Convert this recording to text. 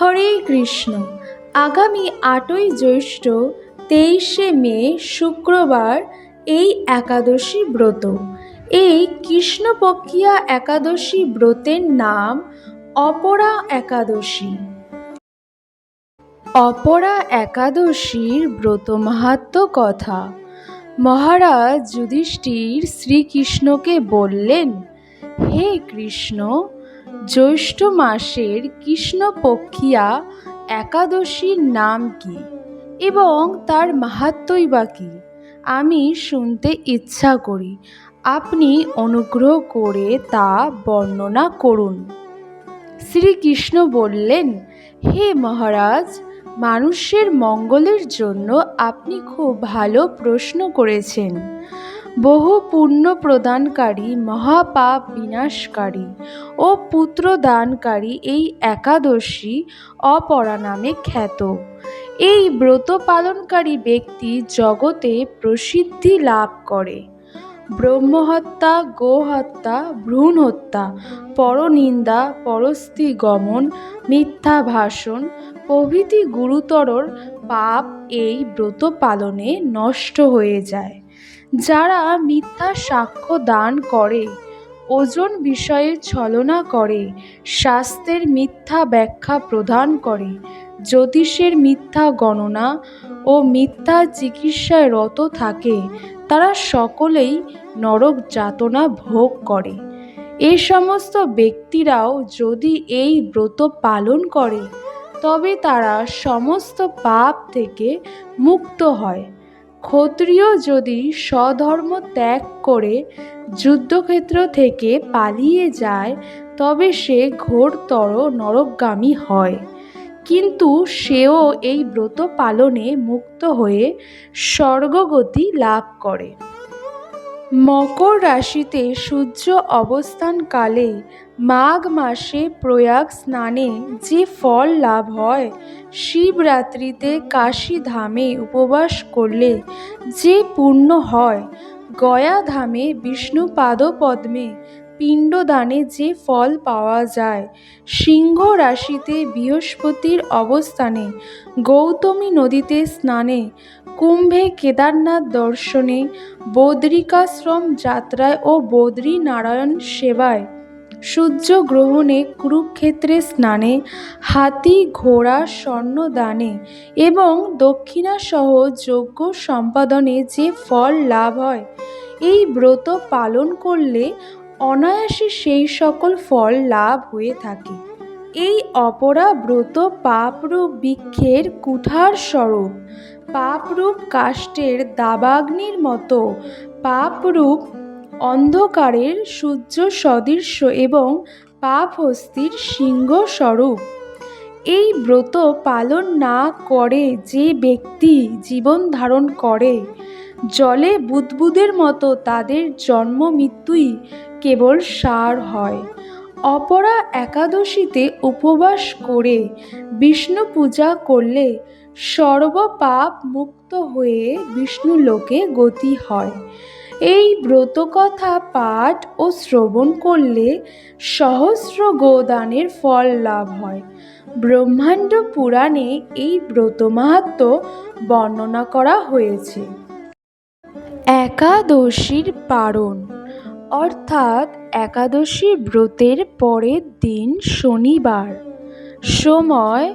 হরে কৃষ্ণ। আগামী আটই জ্যৈষ্ঠ, তেইশে মে, শুক্রবার, এই একাদশী ব্রত। এই কৃষ্ণপক্ষিয়া একাদশী ব্রতের নাম অপরা একাদশী। অপরা একাদশীর ব্রত মাহাত্ম কথা। মহারাজ যুধিষ্ঠির শ্রীকৃষ্ণকে বললেন, হে কৃষ্ণ জ্যৈষ্ঠ মাসের কৃষ্ণপক্ষিয়া একাদশীর নাম কি এবং তার মাহাত্মই বা কী? আমি শুনতে ইচ্ছা করি। আপনি অনুগ্রহ করে তা বর্ণনা করুন। শ্রীকৃষ্ণ বললেন, হে মহারাজ, মানুষের মঙ্গলের জন্য আপনি খুব ভালো প্রশ্ন করেছেন। বহু পুণ্য প্রদানকারী মহাপাপ বিনাশকারী ও পুত্র দানকারী এই একাদশী অপরা নামে খ্যাত। এই ব্রত পালনকারী ব্যক্তি জগতে প্রসিদ্ধি লাভ করে। ব্রহ্মহত্যা, গোহত্যা ভ্রূণ হত্যা পরনিন্দা পরস্তি গমন, মিথ্যা ভাষণ, প্রভৃতি গুরুতর পাপ এই ব্রত পালনে নষ্ট হয়ে যায়। যারা মিথ্যা সাক্ষ্য দান করে, ওজন বিষয়ে ছলনা করে স্বাস্থ্যের মিথ্যা ব্যাখ্যা প্রদান করে, জ্যোতিষের মিথ্যা গণনা ও মিথ্যা চিকিৎসায় রত থাকে, তারা সকলেই নরক যাতনা ভোগ করে। এ সমস্ত ব্যক্তিরাও যদি এই ব্রত পালন করে, তবে তারা সমস্ত পাপ থেকে মুক্ত হয়। ক্ষত্রিয় যদি স্বধর্ম ত্যাগ করে যুদ্ধক্ষেত্র থেকে পালিয়ে যায়, তবে সে ঘোরতর নরকগামী হয়। কিন্তু সেও এই ব্রত পালনে মুক্ত হয়ে স্বর্গগতি লাভ করে। মকর রাশিতে সূর্য অবস্থানকালে মাঘ মাসে প্রয়াগ স্নানে যে ফল লাভ হয়, শিবরাত্রিতে কাশী ধামে উপবাস করলে যে পূর্ণ হয়, গয়া ধামে বিষ্ণু পাদপদ্মে পিণ্ডদানে যে ফল পাওয়া যায়, সিংহ রাশিতে বৃহস্পতির অবস্থানে গৌতমী নদীতে স্নানে কুম্ভে কেদারনাথ দর্শনে বদ্রিকাশ্রম যাত্রায় ও বদ্রীনারায়ণ সেবায়। সূর্যগ্রহণে কুরুক্ষেত্রে স্নানে, হাতি ঘোড়া স্বর্ণদানে এবং দক্ষিণাসহ যজ্ঞ সম্পাদনে যে ফল লাভ হয়, এই ব্রত পালন করলে অনায়াসে সেই সকল ফল লাভ হয়ে থাকে। এই অপরা ব্রত পাপরূপ বৃক্ষের কুঠার স্বরূপ। পাপরূপ কাষ্টের দাবাগ্নির মতো, পাপরূপ অন্ধকারের সূর্য সদৃশ্য এবং পাপহস্তির সিংহ স্বরূপ। এই ব্রত পালন না করে যে ব্যক্তি জীবন ধারণ করে, জলে বুদবুদের মতো তাদের জন্ম মৃত্যুই কেবল সার হয়। অপরা একাদশীতে উপবাস করে, বিষ্ণু পূজা করলে সর্বপাপ মুক্ত হয়ে বিষ্ণু লোকে গতি হয়। এই ব্রতকথা পাঠ ও শ্রবণ করলে সহস্র গোদানের ফল লাভ হয়। ব্রহ্মাণ্ড পুরাণে এই ব্রত মাহাত্ম বর্ণনা করা হয়েছে। একাদশীর পারণ, অর্থাৎ একাদশী ব্রতের পরের দিন শনিবার, সময়